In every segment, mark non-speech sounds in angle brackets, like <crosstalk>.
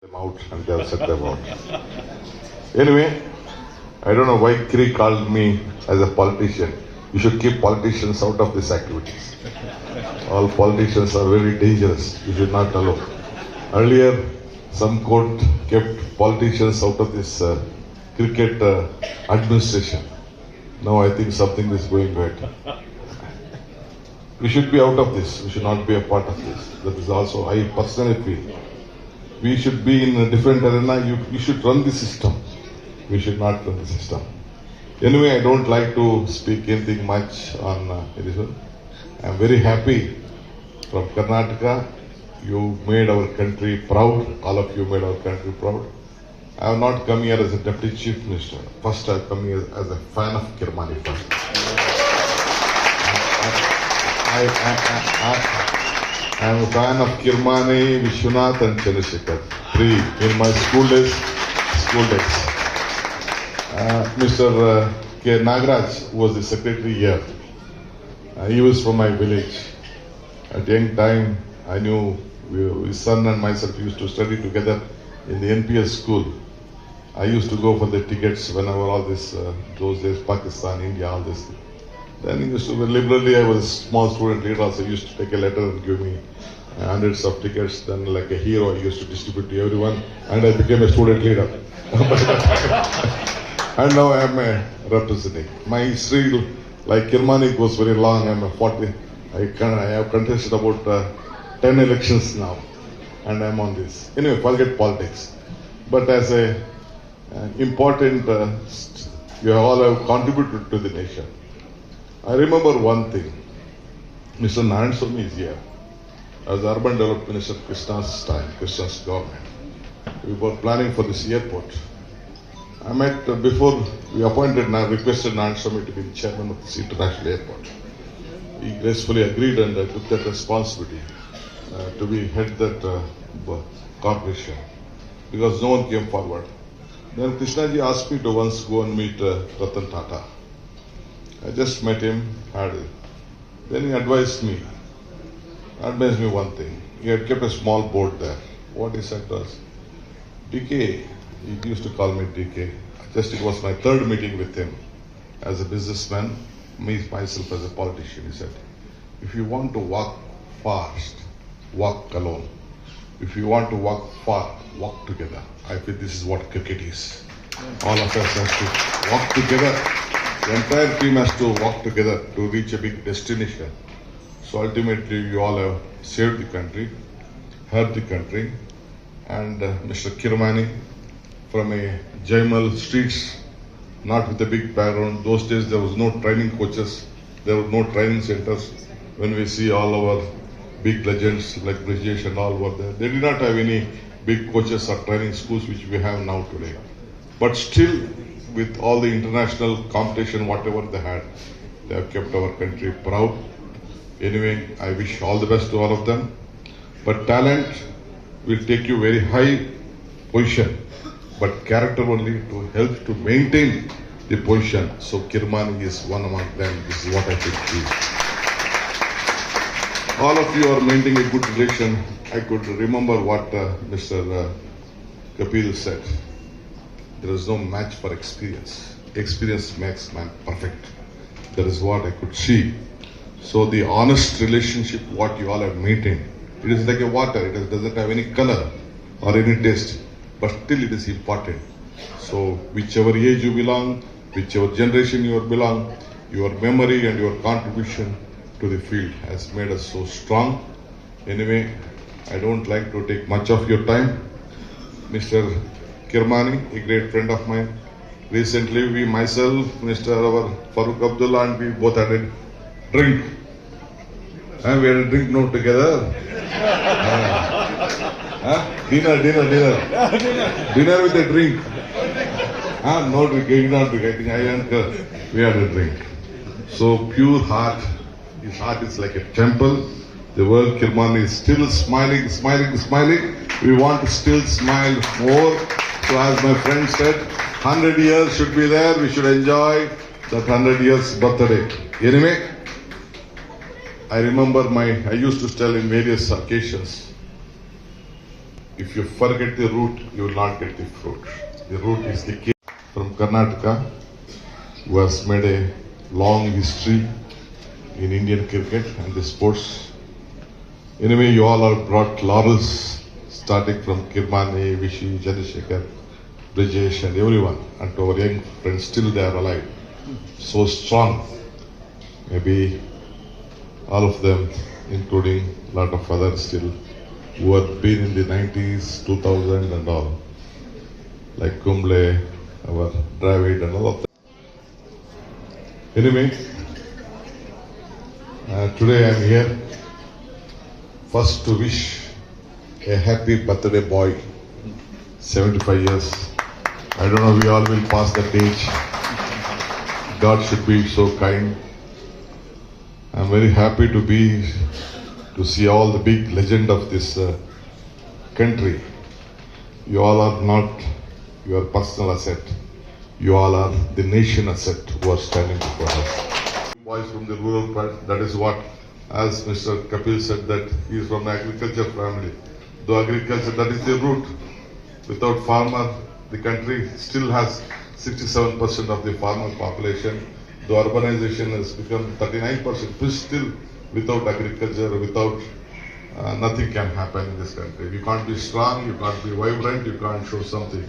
them out and they have set them out. Anyway, I don't know why Kiri called me as a politician. You should keep politicians out of these activities. All politicians are very dangerous. You should not allow. Earlier, some court kept politicians out of this uh, cricket uh, administration. Now I think something is going right. We should be out of this. We should not be a part of this. That is also I personally feel we should be in a different arena. You, should run the system. We should not run the system. Anyway, I don't like to speak anything much on uh, this one. I'm very happy from Karnataka. You made our country proud. All of you made our country proud. I have not come here as a deputy chief minister. First, I come here as a fan of Kirmani first. I, I, I, I, am a fan of Kirmani, Vishwanath and Chandrasekhar. Three in my school days. School days. Uh, Mr. Uh, K. Nagraj was the secretary here. Uh, he was from my village. At young time, I knew we, his son and myself used to study together in the NPS school. I used to go for the tickets whenever all this, uh, those days, Pakistan, India, all this. Then he used to, liberally, I was a small student leader, also used to take a letter and give me hundreds of tickets. Then, like a hero, I used to distribute to everyone, and I became a student leader. <laughs> and now I am uh, representing. My history, like Kirmani, goes very long. I'm a 40. I, can, I have contested about uh, 10 elections now, and I'm on this. Anyway, forget politics. But as a uh, important, uh, you all have contributed to the nation. I remember one thing. Mr. Narayan Swamy is here. As Urban Development Minister of Krishna's time, Krishna's government. We were planning for this airport. I met uh, before we appointed and I requested Narayan Swamy to be the chairman of this international airport. He gracefully agreed and I took that responsibility uh, to be head that uh, corporation because no one came forward. Then Krishnaji asked me to once go and meet uh, Ratan Tata. I just met him, had it. Then he advised me, advised me one thing. He had kept a small board there. What he said was, DK, he used to call me DK. Just it was my third meeting with him as a businessman, me myself as a politician. He said, if you want to walk fast, walk alone. If you want to walk far, walk together. I feel this is what cricket is. All of us have to walk together. The entire team has to walk together to reach a big destination. So ultimately, you all have saved the country, helped the country, and uh, Mr. Kirmani from a Jaimal streets, not with a big background. Those days there was no training coaches, there were no training centers. When we see all our big legends like Brijesh and all were there, they did not have any big coaches or training schools which we have now today. But still, with all the international competition, whatever they had, they have kept our country proud. Anyway, I wish all the best to all of them. But talent will take you very high position, but character only to help to maintain the position. So Kirmani is one among them. This is what I think. All of you are maintaining a good relation. I could remember what uh, Mr. Uh, Kapil said. There is no match for experience. Experience makes man perfect. That is what I could see. So the honest relationship, what you all have maintained, it is like a water. It doesn't have any color or any taste, but still it is important. So whichever age you belong, whichever generation you belong, your memory and your contribution to the field has made us so strong. Anyway, I don't like to take much of your time. Mr. Kirmani, a great friend of mine. Recently, we myself, Mr. Our Farooq Abdullah, and we both had a drink. And we had a drink note together. Huh? Dinner, dinner, dinner. dinner with a drink. Huh? No drink, he did not drink. I think I and her, we had a drink. So pure heart, his heart is like a temple. The world Kirmani is still smiling, smiling, smiling. We want to still smile more. So as my friend said, 100 years should be there. We should enjoy that 100 years birthday. Anyway, I remember my, I used to tell in various occasions, if you forget the root, you will not get the fruit. The root is the key. From Karnataka, who has made a long history in Indian cricket and the sports. Anyway, you all are brought laurels, starting from Kirmani, Vishy, Chandrasekhar, Brijesh, and everyone, and our young friends, still they are alive. So strong. Maybe all of them, including a lot of others still, who have been in the 90s, 2000 and all, like Kumble, our Dravid and all of them. Anyway, uh, today I am here first to wish a happy birthday boy, 75 years. I don't know, we all will pass that age. God should be so kind. I'm very happy to be to see all the big legend of this uh, country. You all are not your personal asset. You all are the nation asset who are standing before us. Boys from the rural part, that is what, as Mr. Kapil said, that he is from the agriculture family. Though agriculture, that is the root. Without farmer, the country still has 67% of the farmer population. The urbanization has become 39%, but still without agriculture, without uh, nothing can happen in this country. You can't be strong, you can't be vibrant, you can't show something.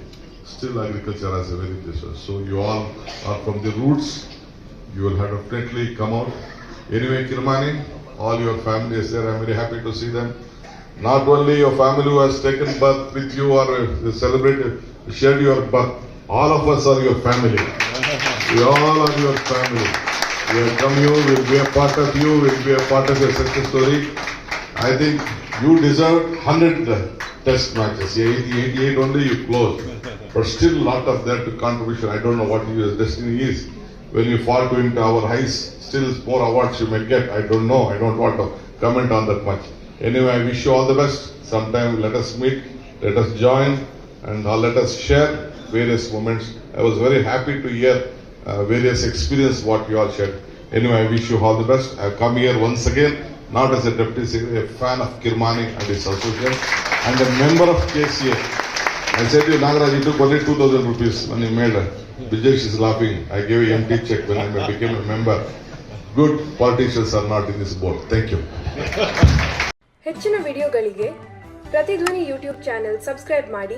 Still agriculture has a very business. So you all are from the roots. You will have definitely come out. Anyway, Kirmani, all your family is there. I'm very happy to see them. Not only your family who has taken birth with you or uh, celebrated, shared your birth. All of us are your family. We all are your family. We have come you, We will be a part of you, we'll be a part of your success story. I think you deserve 100 test matches. 80, 88 only you closed. But still a lot of that contribution. I don't know what your destiny is. When you fall to into our highs, still more awards you may get. I don't know. I don't want to comment on that much. Anyway, I wish you all the best. Sometime let us meet, let us join, and uh, let us share various moments. I was very happy to hear uh, various experience what you all shared. Anyway, I wish you all the best. I've come here once again, not as a deputy secretary, a fan of Kirmani and his association, and a member of KCA. I said to you, Nagaraj, you took only 2000 rupees when you made it. Bijesh is laughing. I gave you empty check when I became a member. Good politicians are not in this board. Thank you. ಹೆಚ್ಚಿನ ವಿಡಿಯೋಗಳಿಗೆ ಪ್ರತಿಧ್ವನಿ YouTube channel subscribe ಮಾಡಿ